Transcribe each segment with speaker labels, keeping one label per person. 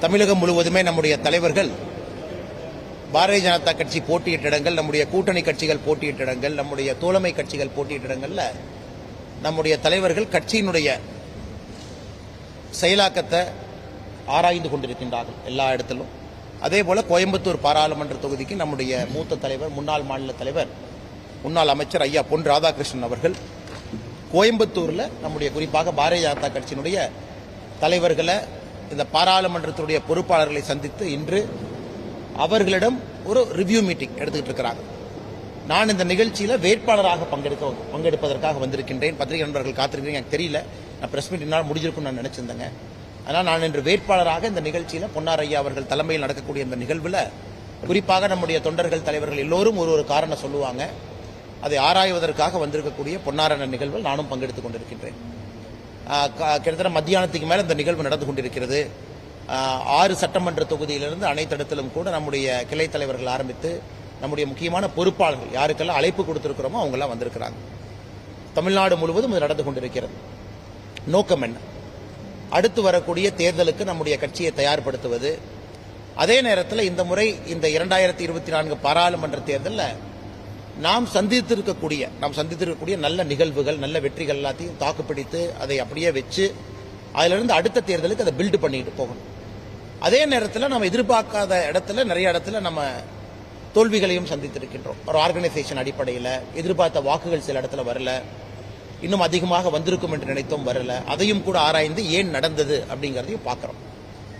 Speaker 1: தமிழகம் முழுவதுமே நம்முடைய தலைவர்கள் பாரதிய ஜனதா கட்சி போட்டியிட்ட இடங்கள் நம்முடைய கூட்டணி கட்சிகள் போட்டியிட்ட இடங்கள் நம்முடைய தோழமை கட்சிகள் போட்டியிட்ட இடங்களில் நம்முடைய தலைவர்கள் கட்சியினுடைய செயலாக்கத்தை ஆராய்ந்து கொண்டிருக்கின்றார்கள் எல்லா இடத்திலும். அதே போல கோயம்புத்தூர் பாராளுமன்ற தொகுதிக்கு நம்முடைய மூத்த தலைவர் முன்னாள் மாநில தலைவர் முன்னாள் அமைச்சர் ஐயா பொன் ராதாகிருஷ்ணன் அவர்கள் கோயம்புத்தூரில் நம்முடைய குறிப்பாக பாரதிய ஜனதா கட்சியினுடைய தலைவர்களை இந்த பாராளுமன்றத்துடைய பொறுப்பாளர்களை சந்தித்து இன்று அவர்களிடம் ஒரு ரிவ்யூ மீட்டிங் எடுத்துக்கிட்டு இருக்கிறாங்க நான் இந்த நிகழ்ச்சியில் வேட்பாளராக பங்கெடுக்க பங்கெடுப்பதற்காக வந்திருக்கின்றேன். பத்திரிகை நண்பர்கள் காத்திருக்கிறீங்க எனக்கு தெரியல. நான் பிரஸ் மீட் முடிஞ்சிருக்கும் நான் நினைச்சிருந்தேங்க. ஆனால் நான் இன்று வேட்பாளராக இந்த நிகழ்ச்சியில் பொன்னார் ஐயா அவர்கள் தலைமையில் நடக்கக்கூடிய இந்த நிகழ்வில் குறிப்பாக நம்முடைய தொண்டர்கள் தலைவர்கள் எல்லோரும் ஒரு ஒரு காரணம் சொல்லுவாங்க. அதை ஆராய்வதற்காக வந்திருக்கக்கூடிய பொன்னாரண நிகழ்வில் நானும் பங்கெடுத்துக் கொண்டிருக்கின்றேன். கிட்டத்தட்ட மத்தியானத்துக்கு மேலே இந்த நிகழ்வு நடந்து கொண்டிருக்கிறது. ஆறு சட்டமன்ற தொகுதியிலிருந்து அனைத்து இடத்திலும் கூட நம்முடைய கிளை தலைவர்கள் ஆரம்பித்து நம்முடைய முக்கியமான பொறுப்பாளர்கள் யாருக்கெல்லாம் அழைப்பு கொடுத்துருக்கிறோமோ அவங்கெல்லாம் வந்திருக்கிறாங்க. தமிழ்நாடு முழுவதும் இது நடந்து கொண்டிருக்கிறது. நோக்கம் என்ன? அடுத்து வரக்கூடிய தேர்தலுக்கு நம்முடைய கட்சியை தயார்படுத்துவது. அதே நேரத்தில் இந்த முறை இந்த இரண்டாயிரத்தி இருபத்தி நான்கு பாராளுமன்ற தேர்தலில் நாம் சந்தித்திருக்கக்கூடிய நாம் சந்தித்திருக்கக்கூடிய நல்ல நிகழ்வுகள் நல்ல வெற்றிகள் எல்லாத்தையும் தாக்குப்பிடித்து அதை அப்படியே வச்சு அதிலிருந்து அடுத்த தேர்தலுக்கு அதை பில்டு பண்ணிட்டு போகணும். அதே நேரத்தில் நம்ம எதிர்பார்க்காத இடத்துல நிறைய இடத்துல நம்ம தோல்விகளையும் சந்தித்திருக்கின்றோம். ஒரு ஆர்கனைசேஷன் அடிப்படையில் எதிர்பார்த்த வாக்குகள் சில இடத்துல வரல. இன்னும் அதிகமாக வந்திருக்கும் என்று நினைத்தோம் வரல. அதையும் கூட ஆராய்ந்து ஏன் நடந்தது அப்படிங்கிறதையும் பார்க்குறோம்.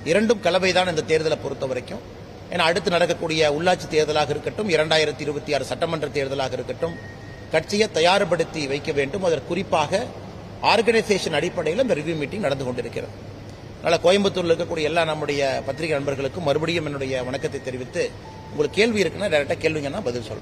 Speaker 1: இரண்டும் கலவைதான் இந்த தேர்தலை பொறுத்த வரைக்கும் ஏன்னா அடுத்து நடக்கக்கூடிய உள்ளாட்சி தேர்தலாக இருக்கட்டும் இரண்டாயிரத்தி இருபத்தி ஆறு சட்டமன்ற தேர்தலாக இருக்கட்டும் கட்சியை தயார்படுத்தி வைக்க வேண்டும். அதற்கு குறிப்பாக ஆர்கனைசேஷன் அடிப்படையில் இந்த ரிவ்யூ மீட்டிங் நடந்து கொண்டிருக்கிறது. அதனால் கோயம்புத்தூரில் இருக்கக்கூடிய எல்லா நம்முடைய பத்திரிகை நண்பர்களுக்கும் மறுபடியும் என்னுடைய வணக்கத்தை தெரிவித்து உங்களுக்கு கேள்வி இருக்குன்னா டேரெக்டாக கேள்விங்கன்னா பதில் சொல்கிறேன்